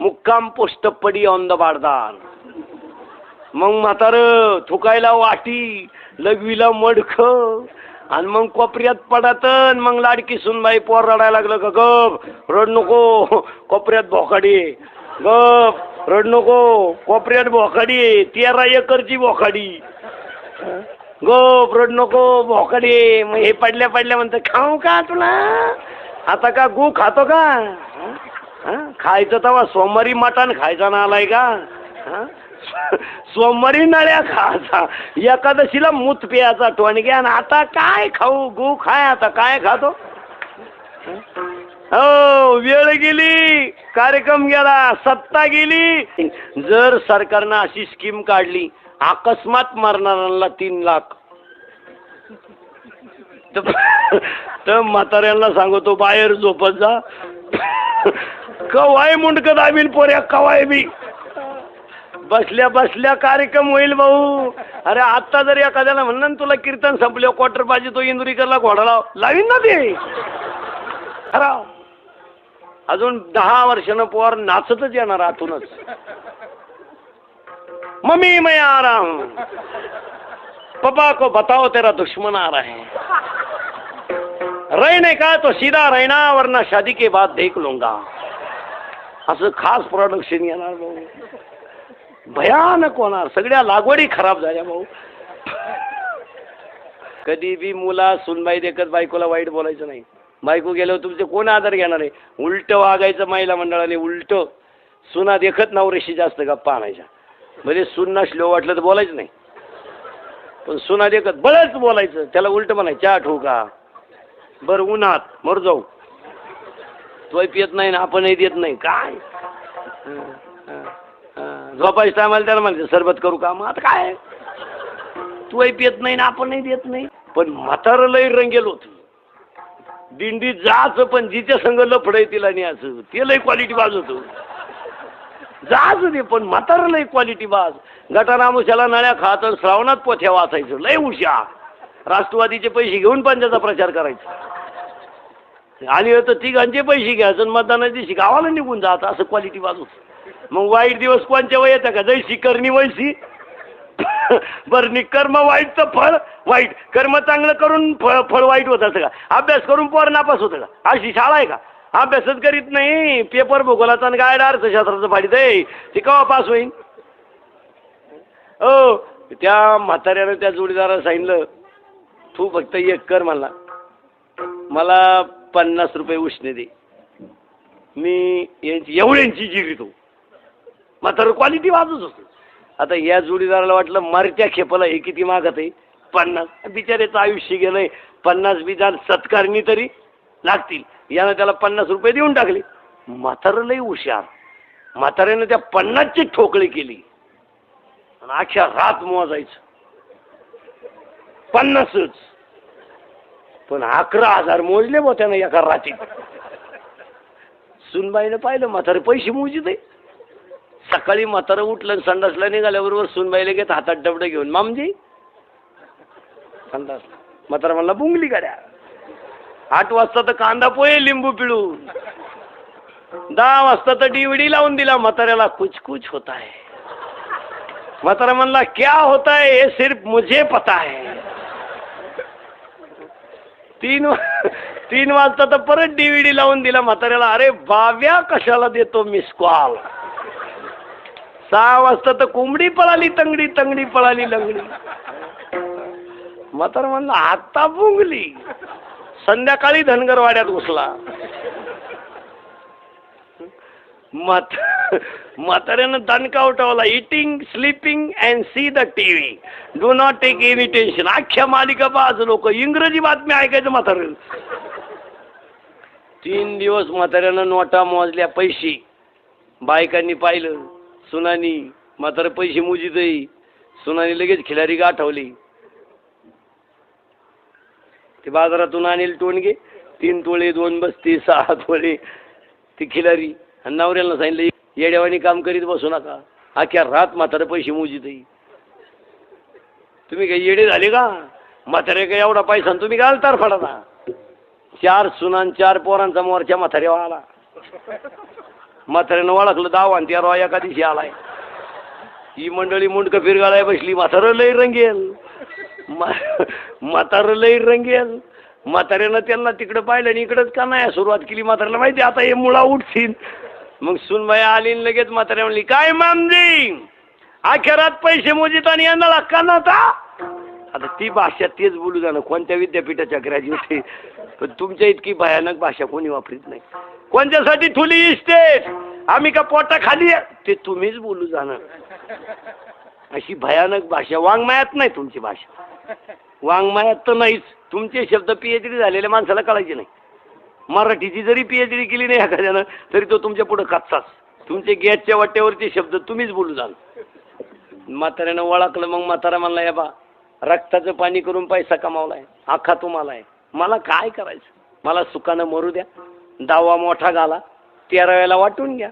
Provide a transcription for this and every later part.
मुक्काम पोस्ट पडी on the बारदान. मग म्हातार थुकायला वाटी लघवीला मडख आणि मग कोपऱ्यात पडत मग लाडकी सुनबाई पोर रडायला लागलं का गप रड नको कोपऱ्यात भोकाडी. गप रड नको कोपऱ्यात भोकाडी तेरा एकरची भोकाडी. गप रड नको भोकाडी. मग हे पडल्या पडल्या म्हणतं खाऊ का तुला? आता का गु खातो का? खायचं तेव्हा सोमवारी मटण खायचा ना आलाय का? सोमवारी नळ्या खायचा. एकादशीला मूत पियाचा टोणग्या आणि आता काय खाऊ गू खाय आता काय खातो? हो वेळ गेली. कार्यक्रम गेला सत्ता गेली. जर सरकारनं अशी स्कीम काढली अकस्मात मरणाऱ्यांना तीन लाख. तर म्हाताऱ्यांना सांगतो बाहेर झोपत जा. कवाय मुंडक दाबील पोऱ्या कवाय बी. बसल्या बसल्या कार्यक्रम होईल भाऊ. अरे आता जर एखाद्याला म्हणलं ना तुला कीर्तन संपलं क्वार्टर पाहिजे तो इंदुरीकरला घोडा लाव. लावीन ना ते. खरा अजून दहा वर्षानं पोर नाचतच येणार आतूनच. मम्मी मैं आ रहा हूं को बताओ तेरा दुश्मन आ रहा है. रहने का तो सीधा रहना वरना शादी के बाद देख लूंगा. असं खास प्रोडक्शन येणार भाऊ. भयानक होणार. सगळ्या लागवडी खराब झाल्या भाऊ. कधी बी मुला सुनबाई देखत बायकोला वाईट बोलायचं नाही. बायको गेल्यावर तुमचे कोण आदर घेणार आहे? उलट वागायचं महिला मंडळाने उलट. सुना देखत नवरेशी जास्त गप्पा आणायच्या. म्हणजे सुन्ना नसलो वाटलं तर बोलायचं नाही. पण सुना देखत बळच बोलायचं. त्याला उलट म्हणायचं चहा ठेवू का? बरं उन्हात मर जाऊ. तो पियत नाही ना आपणही देत नाही. काय? हं, टायमाला त्याला म्हणते सरबत करू का? मग आता काय? तोय पियत नाही ना आपणही देत नाही. पण म्हातारं लय रंगेल होत. दिंडी जायचं पण जिच्या संग लफडय तिला न्यायचं ते लय क्वालिटी बाज होतो. जायचं दे पण म्हातारं लय क्वालिटी बाज. गटारामुशाला नळ्या खात श्रावणात पोथ्या वाचायचं. लय उशा राष्ट्रवादीचे पैसे घेऊन पण त्याचा प्रचार करायचा. आली होतं तिघांचे पैसे घ्यायचं आणि मतदानाच्या दिवशी गावाला निघून जात असं क्वालिटी बाजू. मग वाईट दिवस कोणच्या वय येतं का? जैशी करणी वैशी बरं नि कर्म वाईटचं फळ वाईट. कर्म चांगलं करून फळ फळ वाईट होत असं का? अभ्यास करून पोर नापास होतं का? अशी शाळा आहे का? अभ्यासच करीत नाही. पेपर भूगोलाचा आणि गायड अर्थशास्त्राचं फाडीत आहे. ते केव्हा पास होईल हो. त्या म्हाताऱ्यानं त्या जोडीदाराला सांगितलं तू फक्त एक कर मला मला पन्नास रुपये उष्णे दे. मी यांची एवढ्यांची जिरीतो मात्र क्वालिटी वाजूच होतं. आता या जोडीदाराला वाटलं मरत्या खेपाला हे किती मागत आहे? पन्नास. बिचाऱ्याचं आयुष्य गेलंय. पन्नास बिचार सत्कारणी तरी लागतील. यानं त्याला पन्नास रुपये देऊन टाकले. म्हातारं हुशार. म्हाताऱ्यानं त्या पन्नासची ठोकळी केली. आणि अख्ख्या रात मोजायचं. पन्नासच. पण अकरा हजार मोजले बा त्यानं एका रात्रीत सुनबाईनं पाहिलं म्हातारे पैसे मोजित आहे. सकाळी म्हातारं उठलं संडासला निघाल्याबरोबर सुनबाईला घेत हातात डबडं घेऊन मामजी. संडास म्हातारा म्हणला बुंगली गाड्या. आठ वाजता तर कांदा पोहे लिंबू पिळून. दहा वाजता तर डीव्हीडी लावून दिला म्हाताऱ्याला. कुछ कुछ होता है म्हातारा म्हणला क्या होता है ये सिर्फ मुझे पता है. तीन तीन वाजता तर परत डीव्हीडी लावून दिला म्हाताऱ्याला. अरे बाव्या कशाला देतो मिस कॉल सहा वाजता तर कोंबडी पळाली तंगडी तंगडी पळाली लंगडी. म्हातारा म्हणला आता बुंगली संध्याकाळी धनगरवाड्यात घुसला. म्हात म्हाताऱ्यानं दणका उठवला. Eating sleeping and see the T V do not take any tension अख्ख्या मालिका पाहत लोक इंग्रजी बातम्या ऐकायचं म्हाताऱ्यानं तीन दिवस म्हाताऱ्यानं नोटा मोजल्या पैसे बायकांनी पाहिलं सुनानी. म्हातारं पैसे मोजितही सुनानी लगेच खिलारी गाठवली. ते बाजारातून आणेल टोणगे. तीन तोळे दोन बस्ती सहा तोळे ती खिलारी आणि नवऱ्याला सांगितलं येड्यावानी काम करीत बसू नका. अख्ख्या रात म्हातारे पैसे मोजितही तुम्ही काही येडे झाले का? म्हातारे का एवढा पैसा तुम्ही काय तर फडा ना चार सुनान चार पोरांचा मोर्चा म्हाताऱ्यावर आला म्हाताऱ्यानं ओळखलं दाव आणि त्या एका दिवशी आलाय. ही मंडळी मुंडक फिरगाळाय बसली म्हातारं लई रंगेल. म्हातार म्हातारं लई रंगेल. म्हाताऱ्यानं त्यांना तिकडं पाहिलं आणि इकडंच का नाही सुरुवात केली? म्हाताऱ्याला माहिती आता हे मुळा उठतील मग सुनबाई आली आणि लगेच म्हाताऱ्या म्हणली काय मामजी? अखेरात पैसे मोजित आणि यांना का नव्हता? आता ती भाषा तेच बोलू जाणं. कोणत्या विद्यापीठाच्या ग्रॅज्युएट आहे पण तुमच्या इतकी भयानक भाषा कोणी वापरीत नाही. कोणत्यासाठी थुली इस्टेट? आम्ही का पोटा खाली ते तुम्हीच बोलू जाणं अशी भयानक भाषा. वाङ्मयात नाही तुमची भाषा. वाङ्मयात तर नाहीच. तुमचे शब्द पीएच डी झालेल्या माणसाला कळायचे नाही. मराठीची जरी पीएच डी केली नाही एखाद्यानं तरी तो तुमच्या पुढं कच्चाच तुमचे गॅसच्या वाट्यावरचे शब्द तुम्हीच बोलू जाल. म्हाताऱ्यानं ओळखलं मग म्हातारा म्हणला या बा रक्ताचं पाणी करून पैसा कमावलाय आखा तुम्हाला आहे मला काय करायचं? मला सुखानं मरू द्या. दावा मोठा घाला. तेरा वेळेला वाटून घ्या.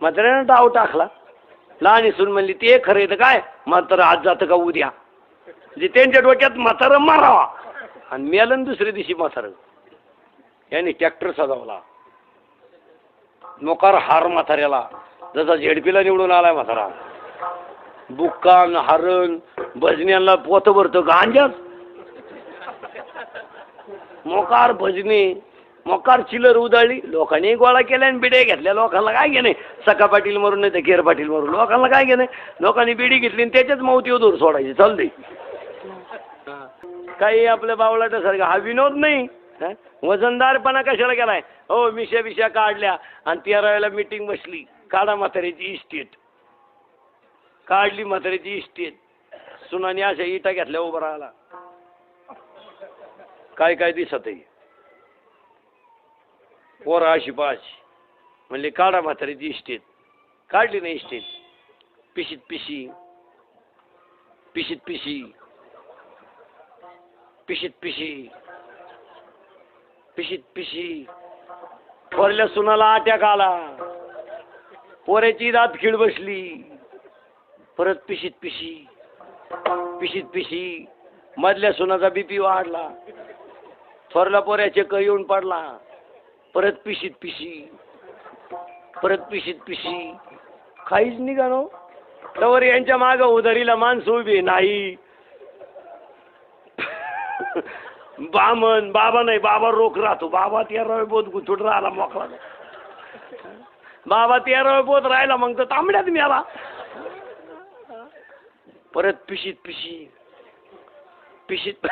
म्हाताऱ्यानं डाव टाकला. लहान सून म्हणली ते खरं येतं तर काय? म्हातारा आज जातं का उद्या? जे त्यांच्या डोक्यात म्हातारा मारावा. आणि मेलन दुसऱ्या दिवशी म्हातारं. यांनी ट्रॅक्टर सजावला. नोकार हार म्हाताऱ्याला. जसा झेडपीला निवडून आलाय म्हातारा. बुक्कान हरण भजन्यांना पोत भरतं गांजाच मोकार भजने मोकार चिलर उधळली. लोकांनी गोळा केल्या आणि बिडे घेतल्या. लोकांना काय घेणे? सका पाटील मरून नाही तर केर पाटील मरून. लोकांना काय घेणे? लोकांनी बिडी घेतली आणि त्याच्याच मावती दूर सोडायची. चल दे. काही आपल्या बावळाटासारखा हा विनोद नाही. हं? वजनदारपणा कशाला केलाय? हो मिशा बिशा काढल्या आणि तेरा मिटिंग बसली. काढा म्हाताऱ्याची इस्टेट काढली म्हाताऱ्याची इस्टेट सुनानी अशा इटा घेतल्या उभं राहिला काय काय दिसत आहे? पोरा अशी पाशी. म्हणले काढा म्हाताऱ्याची इस्टेट काढली नाही इस्टेट पिशीत पिशी. पिशीत पिशी. पिशीत पिशी. पिशीत पिशी. थोरल्या सुनाला अटॅक आला पोऱ्याची दात खिळ बसली. परत पिशीत पिशी. पिशीत पिशी. मधल्या सुनाचा बीपी वाढला. थोरला पोऱ्याचे क येऊन पडला. परत पिशीत पिशी. परत पिशीत पिशी. काहीच निघानो तवर यांच्या मागं उधारीला माणसं उभी नाही. बामन बाबा नाही बाबा रोख राहतो. बाबा तेरावे बोध गुथुड राहिला मोकळा बाबा तेरावे बोध राहिला मग तर तांबड्यात मिळाला परत पिशीत पिशी पिशीत.